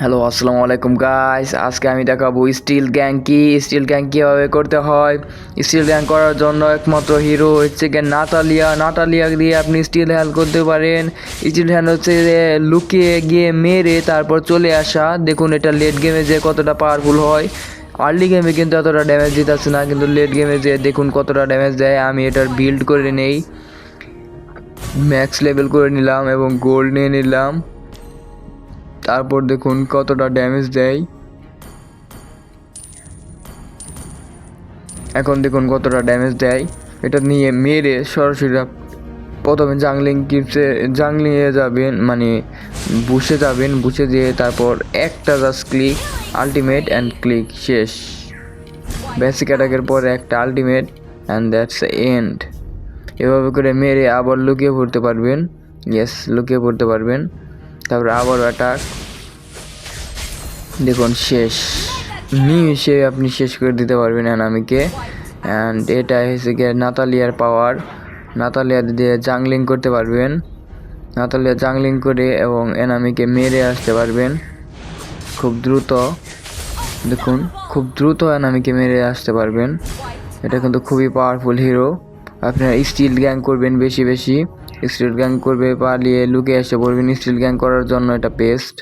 Hello আসসালামু আলাইকুম guys আজকে আমি দেখাবো স্টিল গ্যাং কি? স্টিল গ্যাং কীভাবে করতে হয়? স্টিল গ্যাং করার জন্য একমাত্র হিরো হচ্ছে গিয়ে নাতালিয়া। নাতালিয়া দিয়ে আপনি স্টিল হ্যান্ড করতে পারেন। স্টিল হ্যান্ড হচ্ছে লুকিয়ে গিয়ে মেরে তারপর চলে আসা। দেখুন, এটা লেট গেমে যে কতটা পাওয়ারফুল হয়। আর্লি গেমে কিন্তু এতটা ড্যামেজ দিতেছে না, কিন্তু লেট গেমে যে দেখুন কতটা ড্যামেজ দেয়। আমি এটার বিল্ড করে নেই। ম্যাক্স লেভেল করে নিলাম এবং গোল্ড নিয়ে নিলাম। তারপর দেখুন কতটা ড্যামেজ দেয়। এখন দেখুন কতটা ড্যামেজ দেয়। এটা নিয়ে মেরে সরাসরি প্রথমে জাংলিং কিপসে জাংলিংয়ে যাবেন মানে বুসে যাবেন, বুসে দিয়ে তারপর একটা just click ultimate and click শেষ। বেসিক অ্যাটাকের পর একটা আলটিমেট অ্যান্ড দ্যাটস এন্ড এভাবে করে মেরে আবার লুকিয়ে পড়তে পারবেন। ইয়েস লুকিয়ে পড়তে পারবেন। তারপর আবার অ্যাটাক দেখুন, শেষ। নিমিশে আপনি শেষ করে দিতে পারবেন অ্যানামিকে। অ্যান্ড এটা হচ্ছে গিয়ে নাতালিয়ার পাওয়ার নাতালিয়া দিয়ে জাংলিং করতে পারবেন। নাতালিয়া জাংলিং করে এবং এনামিকে মেরে আসতে পারবেন। খুব দ্রুত। দেখুন, খুব দ্রুত এনামিকে মেরে আসতে পারবেন। এটা কিন্তু খুবই পাওয়ারফুল হিরো আপনারা স্টিল গ্যাং করবেন বেশি বেশি। স্টিল গ্যাং করবে পালিয়ে লুকে এসে পড়বেন স্ট্রিট গ্যাং করার জন্য এটা বেস্ট